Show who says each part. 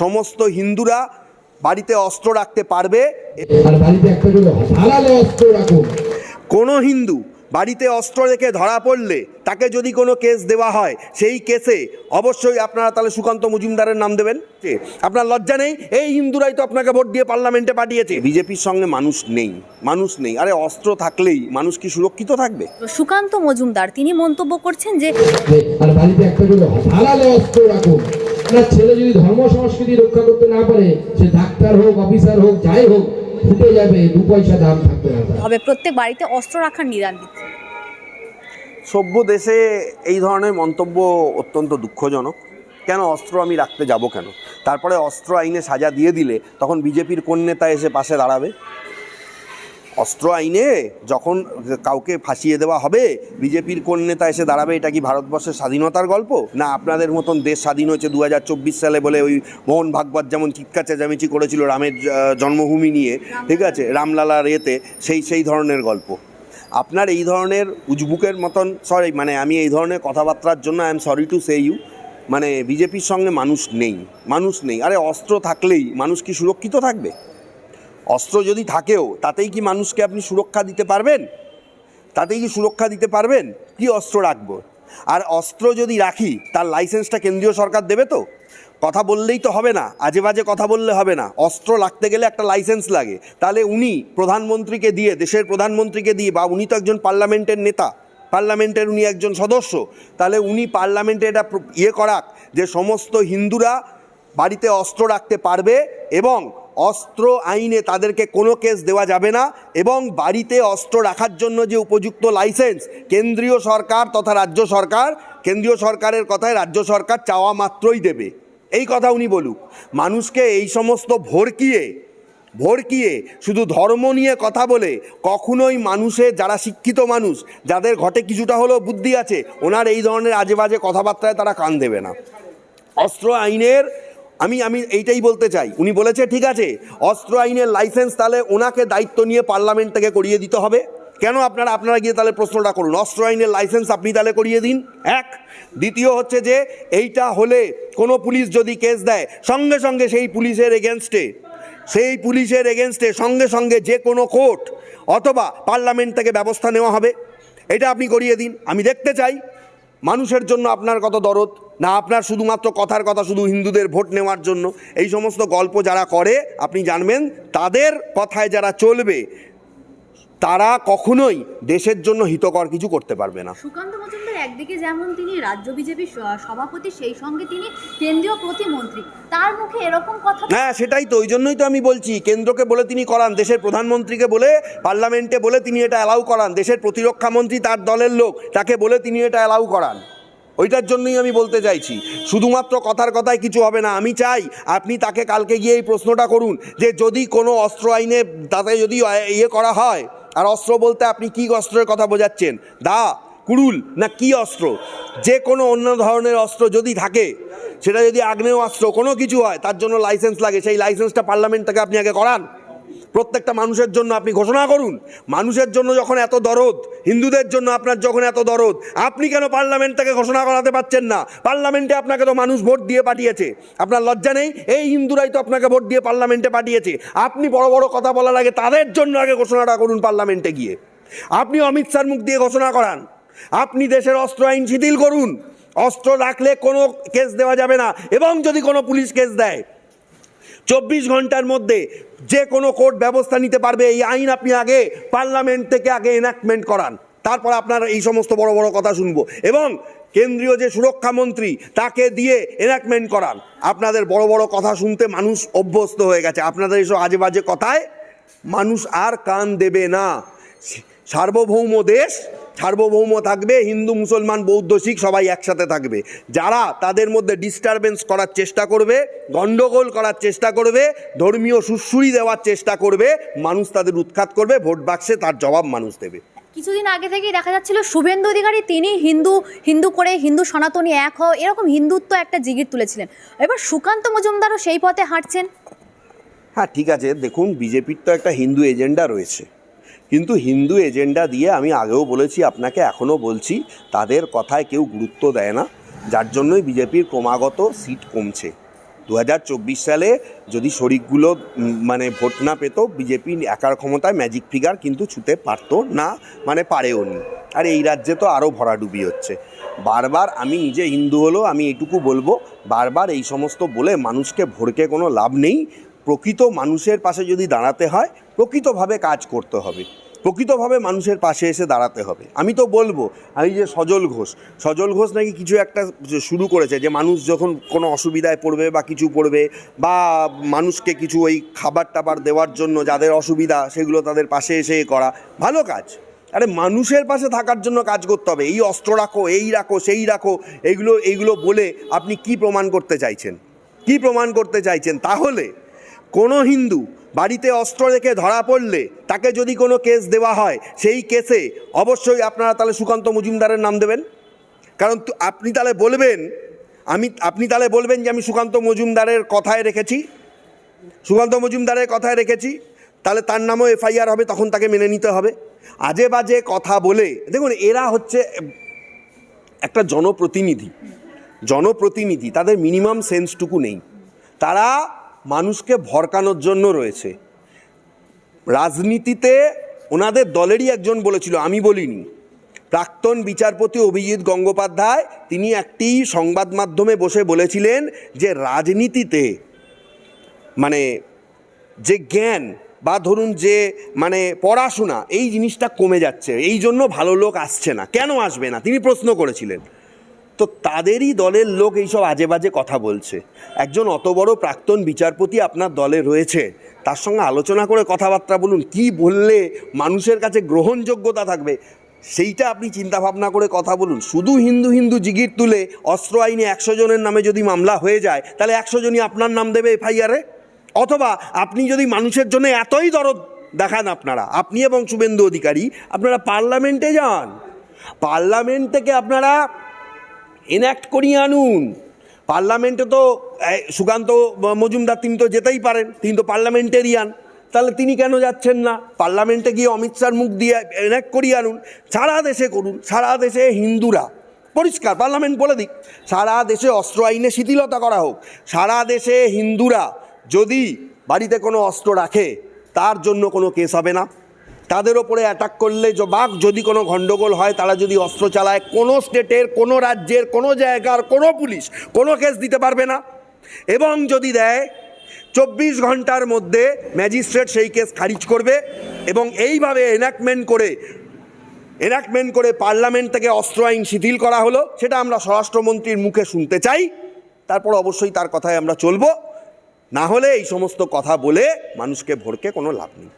Speaker 1: সমস্ত হিন্দুরা বাড়িতে অস্ত্র রাখতে পারবে।
Speaker 2: আর বাড়িতে একটা করে হালালে অস্ত্র রাখুন
Speaker 1: কোনো হিন্দু বাড়িতে অস্ত্র রেখে ধরা পড়লে তাকে যদি কোনো কেস দেওয়া হয় সেই কেসে অবশ্যই আপনারা তাহলে সুকান্ত মজুমদারের নাম দেবেন। যে আপনার লজ্জা নেই? এই হিন্দুরাই তো আপনাকে ভোট দিয়ে পার্লামেন্টে পাঠিয়েছে। বিজেপির সঙ্গে মানুষ নেই মানুষ নেই। আরে অস্ত্র থাকলেই মানুষ কি সুরক্ষিত থাকবে?
Speaker 3: সুকান্ত মজুমদার তিনি মন্তব্য করছেন যে
Speaker 2: একটা আপনার ছেলে যদি ধর্ম সংস্কৃতি রক্ষা করতে না পারে সে ডাক্তার হোক অফিসার হোক যাই হোক ফুটে যাবে দু পয়সা দাম থাকবে না তার।
Speaker 3: হবে প্রত্যেক বাড়িতে অস্ত্র রাখার নিদান দিচ্ছে
Speaker 1: সভ্য দেশে এই ধরনের মন্তব্য অত্যন্ত দুঃখজনক। কেন অস্ত্র আমি রাখতে যাব কেন? তারপরে অস্ত্র আইনে সাজা দিয়ে দিলে তখন বিজেপির কোন নেতা এসে পাশে দাঁড়াবে? অস্ত্র আইনে যখন কাউকে ফাঁসিয়ে দেওয়া হবে, বিজেপির কোন নেতা এসে দাঁড়াবে, এটা কি ভারতবর্ষের স্বাধীনতার গল্প? না, আপনাদের মতন দেশ স্বাধীন হয়েছে দু হাজার চব্বিশ সালে বলে ওই মোহন ভাগবত যেমন চিৎকার চেঁচামেচি করেছিল রামের জন্মভূমি নিয়ে, ঠিক আছে? রামলালার এতে সেই সেই ধরনের গল্প। আপনার এই ধরনের উজবুকের মতন সরি মানে আমি এই ধরনের কথাবার্তার জন্য I am sorry to say you মানে বিজেপির সঙ্গে মানুষ নেই মানুষ নেই। আরে অস্ত্র থাকলেই মানুষ কি সুরক্ষিত থাকবে? অস্ত্র যদি থাকেও, তাতেই কি মানুষকে আপনি সুরক্ষা দিতে পারবেন? তাতেই কি সুরক্ষা দিতে পারবেন? কি অস্ত্র রাখব? আর অস্ত্র যদি রাখি, তার লাইসেন্সটা কেন্দ্রীয় সরকার দেবে তো? কথা বললেই তো হবে না, আজে বাজে কথা বললে হবে না। অস্ত্র রাখতে গেলে একটা লাইসেন্স লাগে। তাহলে উনি প্রধানমন্ত্রীকে দিয়ে, দেশের প্রধানমন্ত্রীকে দিয়ে, বা উনি তো একজন পার্লামেন্টের নেতা, পার্লামেন্টের উনি একজন সদস্য, তাহলে উনি পার্লামেন্টে এটা ইয়ে করাক যে সমস্ত হিন্দুরা বাড়িতে অস্ত্র রাখতে পারবে এবং অস্ত্র আইনে তাদেরকে কোনো কেস দেওয়া যাবে না এবং বাড়িতে অস্ত্র রাখার জন্য যে উপযুক্ত লাইসেন্স, কেন্দ্রীয় সরকার তথা রাজ্য সরকার, কেন্দ্রীয় সরকারের কথায় রাজ্য সরকার চাওয়া মাত্রই দেবে। এই কথা উনি বলুক। মানুষকে এই সমস্ত ভরকিয়ে ভরকিয়ে শুধু ধর্ম নিয়ে কথা বলে কখনোই মানুষে যারা শিক্ষিত মানুষ, যাদের ঘটে কিছুটা হলেও বুদ্ধি আছে, ওনার এই ধরনের আজে বাজে কথাবার্তায় তারা কান দেবে না। অস্ত্র আইনের আমি আমি এইটাই বলতে চাই। উনি বলেছে, ঠিক আছে, অস্ত্র আইনের লাইসেন্স তাহলে ওনাকে দায়িত্ব নিয়ে পার্লামেন্ট থেকে করিয়ে দিতে হবে। কেন আপনারা আপনারা গিয়ে তাহলে প্রশ্নটা করুন? অস্ত্র আইনের লাইসেন্স আপনি তাহলে করিয়ে দিন। এক, দ্বিতীয় হচ্ছে যে, এইটা হলে কোনো পুলিশ যদি কেস দেয়, সঙ্গে সঙ্গে সেই পুলিশের এগেনস্টে, সেই পুলিশের এগেনস্টে সঙ্গে সঙ্গে যে কোনো কোর্ট অথবা পার্লামেন্ট থেকে ব্যবস্থা নেওয়া হবে। এটা আপনি করিয়ে দিন। আমি দেখতে চাই মানুষের জন্য আপনার কত দরদ? না আপনার শুধুমাত্র কথার কথা, শুধু হিন্দুদের ভোট নেওয়ার জন্য। এই সমস্ত গল্প যারা করে, আপনি জানবেন, তাদের কথায় যারা চলবে, তারা কখনোই দেশের জন্য হিতকর কিছু করতে পারবে না।
Speaker 3: একদিকে যেমন তিনি রাজ্য বিজেপির সভাপতি, সেই সঙ্গে তিনি কেন্দ্রীয় প্রতিমন্ত্রী। তার মুখে এরকম কথা
Speaker 1: হ্যাঁ সেটাই তো ওই জন্যই তো আমি বলছি, কেন্দ্রকে বলে তিনি করান, দেশের প্রধানমন্ত্রীকে বলে, পার্লামেন্টে বলে তিনি এটা অ্যালাউ করান, দেশের প্রতিরক্ষা মন্ত্রী তার দলের লোক, তাকে বলে তিনি এটা অ্যালাউ করান। ওইটার জন্যই আমি বলতে চাইছি, শুধুমাত্র কথার কথায় কিছু হবে না, আমি চাই আপনি তাকে কালকে গিয়ে এই প্রশ্নটা করুন, যে যদি কোনো অস্ত্র আইনে তাতে যদি ইয়ে করা হয়, আর অস্ত্র বলতে আপনি কী অস্ত্রের কথা বোঝাচ্ছেন? দা কুড়ুল না কি অস্ত্র? যে কোনো অন্য ধরনের অস্ত্র যদি থাকে, সেটা যদি আগ্নেয় অস্ত্র, কোনো কিছু হয়, তার জন্য লাইসেন্স লাগে। সেই লাইসেন্সটা পার্লামেন্ট থেকে আপনি আগে করান। প্রত্যেকটা মানুষের জন্য আপনি ঘোষণা করুন। মানুষের জন্য যখন এত দরদ, হিন্দুদের জন্য আপনার যখন এত দরদ, আপনি কেন পার্লামেন্ট থেকে ঘোষণা করাতে পারছেন না? পার্লামেন্টে আপনাকে তো মানুষ ভোট দিয়ে পাঠিয়েছে। আপনার লজ্জা নেই? এই হিন্দুরাই তো আপনাকে ভোট দিয়ে পার্লামেন্টে পাঠিয়েছে। আপনি বড় বড় কথা বলার আগে তাদের জন্য আগে ঘোষণাটা করুন পার্লামেন্টে গিয়ে। আপনি অমিত শাহর মুখ দিয়ে ঘোষণা করান। আপনি দেশের অস্ত্র আইন শিথিল করুন। অস্ত্র রাখলে কোনো কেস দেওয়া যাবে না। এবং যদি কোনো পুলিশ কেস দেয়, চব্বিশ ঘণ্টার মধ্যে যে কোনো কোর্ট ব্যবস্থা নিতে পারবে। এই আইন আপনি আগে, পার্লামেন্ট থেকে আগে এনাক্টমেন্ট করান। তারপর আপনার এই সমস্ত বড় বড় কথা শুনব। এবং কেন্দ্রীয় যে সুরক্ষা মন্ত্রী, তাকে দিয়ে এনাক্টমেন্ট করান। আপনাদের বড় বড় কথা শুনতে মানুষ অভ্যস্ত হয়ে গেছে। আপনাদের এইসব আজে বাজে কথায় মানুষ আর কান দেবে না। সার্বভৌম দেশ সার্বভৌম থাকবে হিন্দু মুসলমান বৌদ্ধ শিখ সবাই একসাথে থাকবে। যারা তাদের মধ্যে ডিস্টারবেন্স করার চেষ্টা করবে গণ্ডগোল করার চেষ্টা করবে ধর্মীয় সুশ্রুই দেওয়ার চেষ্টা করবে মানুষ তাদের উৎখাত করবে ভোট বাক্সে তার জবাব মানুষ দেবে।
Speaker 3: কিছুদিন আগে থেকেই দেখা যাচ্ছিল শুভেন্দু অধিকারী তিনি হিন্দু হিন্দু করে হিন্দু সনাতনী এক হও এরকম হিন্দুত্ব একটা জিগির তুলেছিলেন। এবার সুকান্ত মজুমদারও সেই পথে হাঁটছেন।
Speaker 1: হ্যাঁ ঠিক আছে দেখুন বিজেপির তো একটা হিন্দু এজেন্ডা রয়েছে। কিন্তু হিন্দু এজেন্ডা দিয়ে আমি আগেও বলেছি, আপনাকে এখনও বলছি, তাদের কথায় কেউ গুরুত্ব দেয় না। যার জন্যই বিজেপির ক্রমাগত সিট কমছে। দু হাজার চব্বিশ সালে যদি শরিকগুলো মানে ভোট না পেত, বিজেপি একার ক্ষমতায় ম্যাজিক ফিগার কিন্তু ছুতে পারতো না মানে পারেও নি। আর এই রাজ্যে তো আরও ভরাডুবি হচ্ছে। বারবার আমি নিজে হিন্দু হলেও আমি এটুকু বলব, বারবার এই সমস্ত বলে মানুষকে ভরকে কোনো লাভ নেই। প্রকৃত মানুষের পাশে যদি দাঁড়াতে হয়, প্রকৃতভাবে কাজ করতে হবে। প্রকৃতভাবে মানুষের পাশে এসে দাঁড়াতে হবে। আমি তো বলব, আমি যে সজল ঘোষ সজল ঘোষ নাকি কিছু একটা শুরু করেছে যে মানুষ যখন কোনো অসুবিধায় পড়বে বা কিছু পড়বে বা মানুষকে কিছু ওই খাবার টাবার দেওয়ার জন্য যাদের অসুবিধা সেগুলো তাদের পাশে এসে করা, ভালো কাজ। আরে মানুষের পাশে থাকার জন্য কাজ করতে হবে। এই অস্ত্র রাখো, এই রাখো, সেই রাখো এইগুলো এইগুলো বলে আপনি কি প্রমাণ করতে চাইছেন? কি প্রমাণ করতে চাইছেন? তাহলে কোনো হিন্দু বাড়িতে অস্ত্র রেখে ধরা পড়লে তাকে যদি কোনো কেস দেওয়া হয়, সেই কেসে অবশ্যই আপনারা তাহলে সুকান্ত মজুমদারের নাম দেবেন। কারণ আপনি তাহলে বলবেন, আমি, আপনি তাহলে বলবেন যে আমি সুকান্ত মজুমদারের কথায় রেখেছি। সুকান্ত মজুমদারের কথায় রেখেছি, তাহলে তার নামও এফআইআর হবে, তখন তাকে মেনে নিতে হবে। আজে বাজে কথা বলে, দেখুন, এরা হচ্ছে একটা জনপ্রতিনিধি। জনপ্রতিনিধি, তাদের মিনিমাম সেন্সটুকু নেই। তারা মানুষকে ভরকানোর জন্য রয়েছে। রাজনীতিতে ওনাদের দলেরই একজন বলেছিল, আমি বলিনি। প্রাক্তন বিচারপতি অভিজিৎ গঙ্গোপাধ্যায় তিনি একটি সংবাদ মাধ্যমে বসে বলেছিলেন যে রাজনীতিতে মানে যে জ্ঞান বা ধরুন যে মানে পড়াশোনা, এই জিনিসটা কমে যাচ্ছে, এই জন্য ভালো লোক আসছে না। কেন আসবে না? তিনি প্রশ্ন করেছিলেন। তো তাদেরই দলের লোক এইসব আজে বাজে কথা বলছে। একজন অত বড় প্রাক্তন বিচারপতি আপনার দলে রয়েছে, তার সঙ্গে আলোচনা করে কথাবার্তা বলুন, কি বললে মানুষের কাছে গ্রহণযোগ্যতা থাকবে? সেইটা আপনি চিন্তা ভাবনা করে কথা বলুন। শুধু হিন্দু হিন্দু জিগির তুলে অস্ত্র আইনে একশো জনের নামে যদি মামলা হয়ে যায়, তাহলে একশো জনই আপনার নাম দেবে এফআইআরে অথবা আপনি যদি মানুষের জন্য এতই দরদ দেখান আপনারা, আপনি এবং শুভেন্দু অধিকারী, আপনারা পার্লামেন্টে যান। পার্লামেন্ট থেকে আপনারা এনঅ্যাক্ট করিয়ে আনুন। পার্লামেন্টে তো সুকান্ত মজুমদার তিনি তো যেতেই পারেন, তিনি তো পার্লামেন্টেরিয়ান। তাহলে তিনি কেন যাচ্ছেন না? পার্লামেন্টে গিয়ে অমিত শাহর মুখ দিয়ে এনঅ্যাক্ট করিয়ে আনুন। সারা দেশে করুন, সারা দেশে হিন্দুরা। পরিষ্কার, পার্লামেন্ট বলে দিক। সারা দেশে অস্ত্র আইনে শিথিলতা করা হোক। সারা দেশে হিন্দুরা যদি বাড়িতে কোনো অস্ত্র রাখে, তার জন্য কোনো কেস হবে না। তাদের ওপরে অ্যাটাক করলে য- যদি কোনো গণ্ডগোল হয়, তারা যদি অস্ত্র চালায়, কোনো স্টেটের কোনো রাজ্যের, কোনো জায়গার, কোনো পুলিশ, কোনো কেস দিতে পারবে না। এবং যদি দেয়, চব্বিশ ঘণ্টার মধ্যে ম্যাজিস্ট্রেট সেই কেস খারিজ করবে এবং এইভাবে এনাক্টমেন্ট করে এনাক্টমেন্ট করে পার্লামেন্ট থেকে অস্ত্র আইন শিথিল করা হলো, সেটা আমরা স্বরাষ্ট্রমন্ত্রীর মুখে শুনতে চাই। তারপর অবশ্যই তার কথায় আমরা চলবো। না হলে এই সমস্ত কথা বলে মানুষকে ভরকে কোনো লাভ নেই।